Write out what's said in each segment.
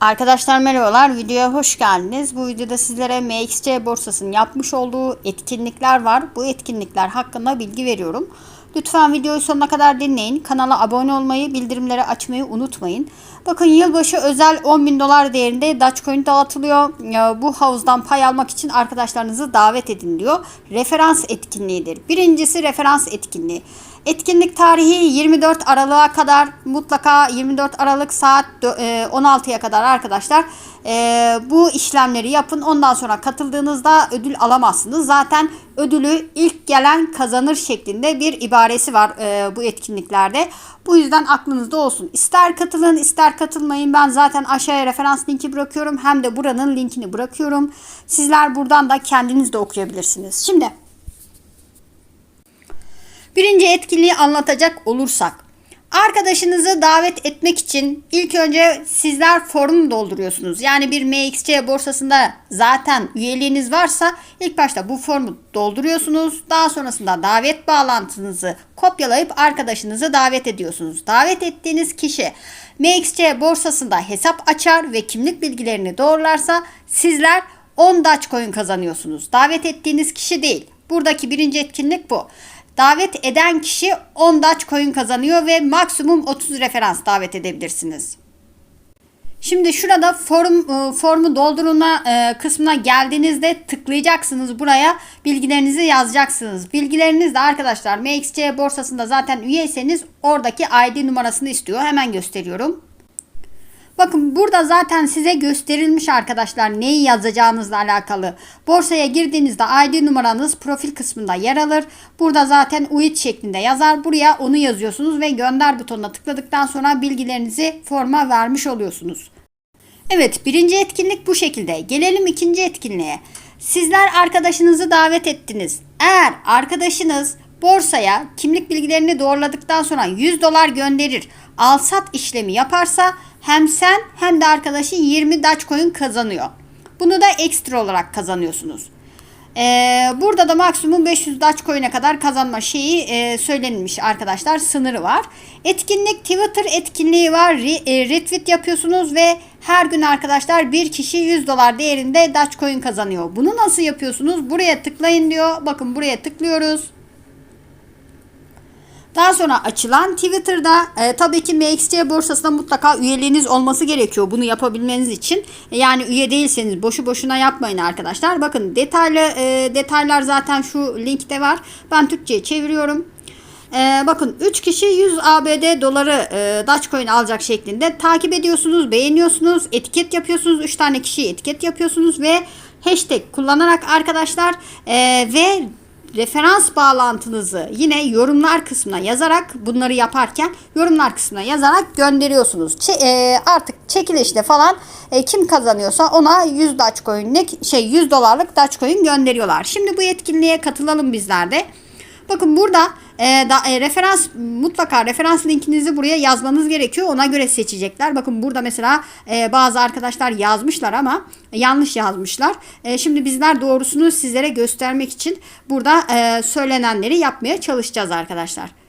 Arkadaşlar merhabalar, videoya hoş geldiniz. Bu videoda sizlere MXC borsasının yapmış olduğu etkinlikler var. Bu etkinlikler hakkında bilgi veriyorum. Lütfen videoyu sonuna kadar dinleyin. Kanala abone olmayı, bildirimleri açmayı unutmayın. Bakın yılbaşı özel 10 bin dolar değerinde Dogecoin dağıtılıyor. Bu havuzdan pay almak için arkadaşlarınızı davet edin diyor. Referans etkinliğidir. Birincisi referans etkinliği. Etkinlik tarihi 24 Aralık'a kadar mutlaka 24 Aralık saat dö- e, 16'ya kadar arkadaşlar e, bu işlemleri yapın. Ondan sonra katıldığınızda ödül alamazsınız. Zaten ödülü ilk gelen kazanır şeklinde bir ibaresi var e, bu etkinliklerde. Bu yüzden aklınızda olsun. İster katılın ister katılmayın. Ben zaten aşağıya referans linki bırakıyorum. Hem de buranın linkini bırakıyorum. Sizler buradan da kendiniz de okuyabilirsiniz. Şimdi Birinci etkinliği anlatacak olursak. Arkadaşınızı davet etmek için ilk önce sizler forum dolduruyorsunuz. Yani bir MXC borsasında zaten üyeliğiniz varsa ilk başta bu formu dolduruyorsunuz. Daha sonrasında davet bağlantınızı kopyalayıp arkadaşınızı davet ediyorsunuz. Davet ettiğiniz kişi MXC borsasında hesap açar ve kimlik bilgilerini doğrularsa sizler 10 Dogecoin kazanıyorsunuz. Davet ettiğiniz kişi değil. Buradaki birinci etkinlik bu. Davet eden kişi 10 Dogecoin kazanıyor ve maksimum 30 referans davet edebilirsiniz. Şimdi şurada forum e, formu doldurma e, kısmına geldiğinizde tıklayacaksınız buraya bilgilerinizi yazacaksınız. Bilgileriniz de arkadaşlar MXC borsasında zaten üyeyseniz oradaki ID numarasını istiyor. Hemen gösteriyorum. Bakın burada zaten size gösterilmiş arkadaşlar neyi yazacağınızla alakalı. Borsaya girdiğinizde ID numaranız profil kısmında yer alır. Burada zaten UID şeklinde yazar. Buraya onu yazıyorsunuz ve gönder butonuna tıkladıktan sonra bilgilerinizi forma vermiş oluyorsunuz. Evet birinci etkinlik bu şekilde. Gelelim ikinci etkinliğe. Sizler arkadaşınızı davet ettiniz. Eğer arkadaşınız borsaya kimlik bilgilerini doğruladıktan sonra 100 dolar gönderir, al-sat işlemi yaparsa hem sen hem de arkadaşı 20 Dogecoin kazanıyor. Bunu da ekstra olarak kazanıyorsunuz. Ee, burada da maksimum 500 Dogecoin'e kadar kazanma şeyi e, söylenilmiş arkadaşlar. Sınırı var. Etkinlik Twitter etkinliği var. Re, e, retweet yapıyorsunuz ve her gün arkadaşlar bir kişi 100 dolar değerinde Dogecoin kazanıyor. Bunu nasıl yapıyorsunuz? Buraya tıklayın diyor. Bakın buraya tıklıyoruz. Daha sonra açılan Twitter'da e, tabii ki MXC borsasında mutlaka üyeliğiniz olması gerekiyor bunu yapabilmeniz için. E, yani üye değilseniz boşu boşuna yapmayın arkadaşlar. Bakın detaylı e, detaylar zaten şu linkte var. Ben Türkçe'ye çeviriyorum. E, bakın 3 kişi 100 ABD doları e, Dogecoin alacak şeklinde takip ediyorsunuz, beğeniyorsunuz, etiket yapıyorsunuz. 3 tane kişiyi etiket yapıyorsunuz ve hashtag kullanarak arkadaşlar e, ve referans bağlantınızı yine yorumlar kısmına yazarak bunları yaparken yorumlar kısmına yazarak gönderiyorsunuz. Çe- e, artık çekilişte falan e, kim kazanıyorsa ona 100 Dogecoin'lik şey 100 dolarlık Dogecoin gönderiyorlar. Şimdi bu etkinliğe katılalım bizler de. Bakın burada e, da, e, referans mutlaka referans linkinizi buraya yazmanız gerekiyor. Ona göre seçecekler. Bakın burada mesela e, bazı arkadaşlar yazmışlar ama yanlış yazmışlar. E, şimdi bizler doğrusunu sizlere göstermek için burada e, söylenenleri yapmaya çalışacağız arkadaşlar.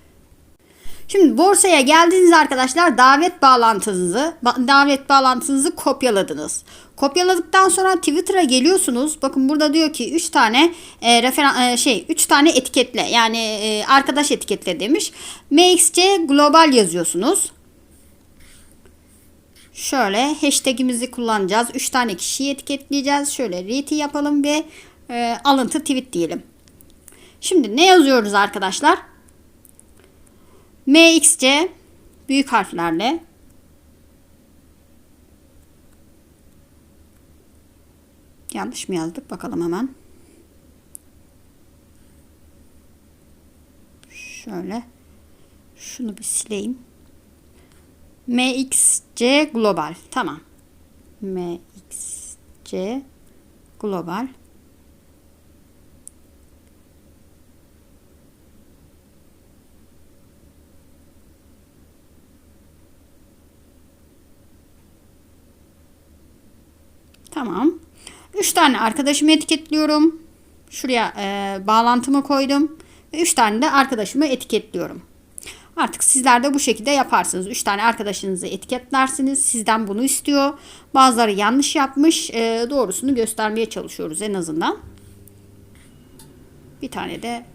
Şimdi borsaya geldiğiniz arkadaşlar davet bağlantınızı ba- davet bağlantınızı kopyaladınız. Kopyaladıktan sonra Twitter'a geliyorsunuz. Bakın burada diyor ki 3 tane e, referan e, şey 3 tane etiketle yani e, arkadaş etiketle demiş. MXC Global yazıyorsunuz. Şöyle hashtagimizi kullanacağız. 3 tane kişiyi etiketleyeceğiz. Şöyle retweet yapalım ve e, alıntı tweet diyelim. Şimdi ne yazıyoruz arkadaşlar? MXC büyük harflerle Yanlış mı yazdık? Bakalım hemen. Şöyle. Şunu bir sileyim. MXC Global. Tamam. MXC Global. Tamam. 3 tane arkadaşımı etiketliyorum. Şuraya e, bağlantımı koydum. Ve 3 tane de arkadaşımı etiketliyorum. Artık sizler de bu şekilde yaparsınız. 3 tane arkadaşınızı etiketlersiniz. Sizden bunu istiyor. Bazıları yanlış yapmış. E, doğrusunu göstermeye çalışıyoruz en azından. Bir tane de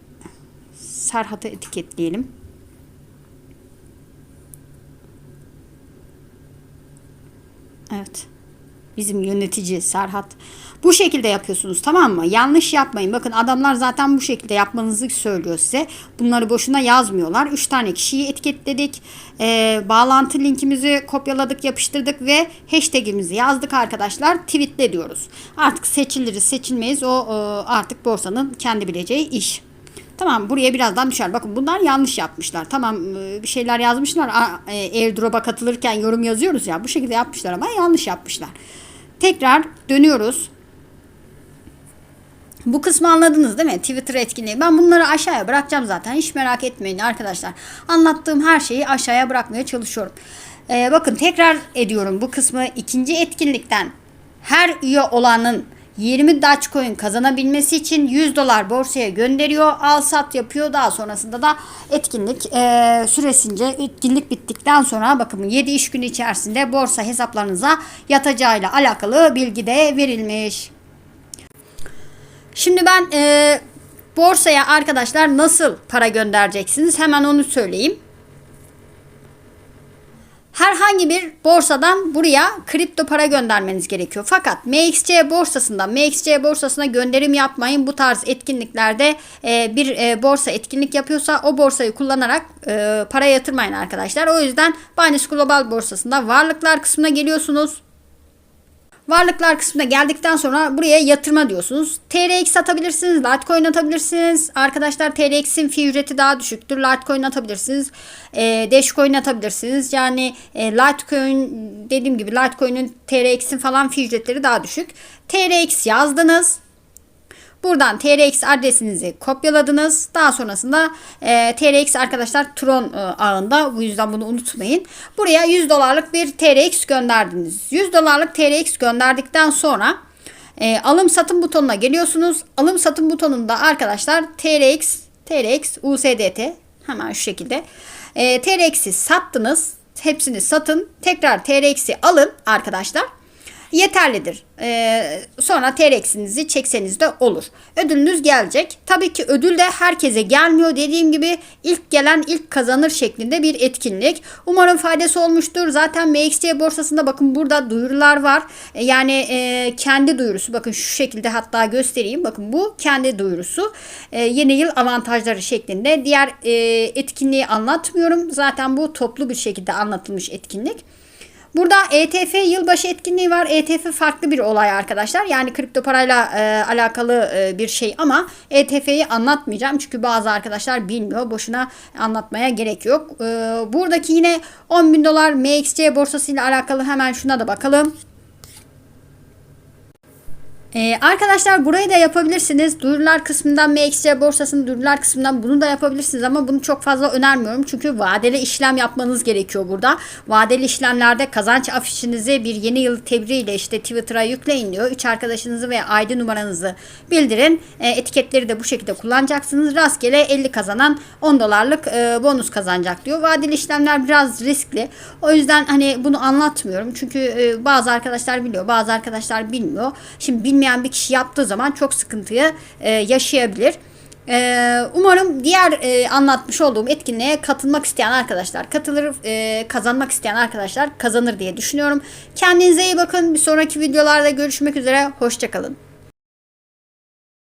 Serhat'ı etiketleyelim. Evet. Bizim yönetici Serhat. Bu şekilde yapıyorsunuz tamam mı? Yanlış yapmayın. Bakın adamlar zaten bu şekilde yapmanızı söylüyor size. Bunları boşuna yazmıyorlar. 3 tane kişiyi etiketledik. Ee, bağlantı linkimizi kopyaladık, yapıştırdık ve hashtagimizi yazdık arkadaşlar. Tweetle diyoruz. Artık seçiliriz, seçilmeyiz. O e, artık borsanın kendi bileceği iş. Tamam buraya birazdan düşer. Bakın bunlar yanlış yapmışlar. Tamam e, bir şeyler yazmışlar. E, Airdrop'a katılırken yorum yazıyoruz ya. Bu şekilde yapmışlar ama yanlış yapmışlar. Tekrar dönüyoruz. Bu kısmı anladınız değil mi? Twitter etkinliği. Ben bunları aşağıya bırakacağım zaten. Hiç merak etmeyin arkadaşlar. Anlattığım her şeyi aşağıya bırakmaya çalışıyorum. Ee, bakın tekrar ediyorum bu kısmı ikinci etkinlikten her üye olanın 20 Dogecoin kazanabilmesi için 100 dolar borsaya gönderiyor. Al sat yapıyor. Daha sonrasında da etkinlik e, süresince etkinlik bittikten sonra bakın 7 iş günü içerisinde borsa hesaplarınıza yatacağıyla alakalı bilgi de verilmiş. Şimdi ben e, borsaya arkadaşlar nasıl para göndereceksiniz hemen onu söyleyeyim. Herhangi bir borsadan buraya kripto para göndermeniz gerekiyor. Fakat MXC borsasından MXC borsasına gönderim yapmayın. Bu tarz etkinliklerde e, bir e, borsa etkinlik yapıyorsa o borsayı kullanarak e, para yatırmayın arkadaşlar. O yüzden Binance Global borsasında varlıklar kısmına geliyorsunuz. Varlıklar kısmına geldikten sonra buraya yatırma diyorsunuz. TRX atabilirsiniz, Litecoin atabilirsiniz. Arkadaşlar TRX'in fi ücreti daha düşüktür. Litecoin atabilirsiniz. E, Dashcoin atabilirsiniz. Yani e, Litecoin dediğim gibi Litecoin'in TRX'in falan fi ücretleri daha düşük. TRX yazdınız. Buradan TRX adresinizi kopyaladınız. Daha sonrasında e, TRX arkadaşlar Tron e, ağında. Bu yüzden bunu unutmayın. Buraya 100 dolarlık bir TRX gönderdiniz. 100 dolarlık TRX gönderdikten sonra e, alım satım butonuna geliyorsunuz. Alım satım butonunda arkadaşlar TRX, TRX, USDT hemen şu şekilde. E, TRX'i sattınız. Hepsini satın. Tekrar TRX'i alın arkadaşlar yeterlidir. Ee, sonra TRX'inizi çekseniz de olur. Ödülünüz gelecek. Tabii ki ödül de herkese gelmiyor. Dediğim gibi ilk gelen ilk kazanır şeklinde bir etkinlik. Umarım faydası olmuştur. Zaten MXC borsasında bakın burada duyurular var. Ee, yani e, kendi duyurusu. Bakın şu şekilde hatta göstereyim. Bakın bu kendi duyurusu. Ee, yeni yıl avantajları şeklinde. Diğer e, etkinliği anlatmıyorum. Zaten bu toplu bir şekilde anlatılmış etkinlik. Burada ETF yılbaşı etkinliği var. ETF farklı bir olay arkadaşlar. Yani kripto parayla e, alakalı e, bir şey ama ETF'yi anlatmayacağım. Çünkü bazı arkadaşlar bilmiyor. Boşuna anlatmaya gerek yok. E, buradaki yine 10 bin dolar MXC borsası ile alakalı hemen şuna da bakalım. Ee, arkadaşlar burayı da yapabilirsiniz. Duyurular kısmından MXC borsasının duyurular kısmından bunu da yapabilirsiniz ama bunu çok fazla önermiyorum. Çünkü vadeli işlem yapmanız gerekiyor burada. Vadeli işlemlerde kazanç afişinizi bir yeni yıl tebriğiyle işte Twitter'a yükleyin diyor. Üç arkadaşınızı ve ID numaranızı bildirin. E, etiketleri de bu şekilde kullanacaksınız. Rastgele 50 kazanan 10 dolarlık e, bonus kazanacak diyor. Vadeli işlemler biraz riskli. O yüzden hani bunu anlatmıyorum. Çünkü e, bazı arkadaşlar biliyor, bazı arkadaşlar bilmiyor. Şimdi bilmeyen bir kişi yaptığı zaman çok sıkıntıyı e, yaşayabilir. Ee, umarım diğer e, anlatmış olduğum etkinliğe katılmak isteyen arkadaşlar katılır, e, kazanmak isteyen arkadaşlar kazanır diye düşünüyorum. Kendinize iyi bakın. Bir sonraki videolarda görüşmek üzere. Hoşçakalın.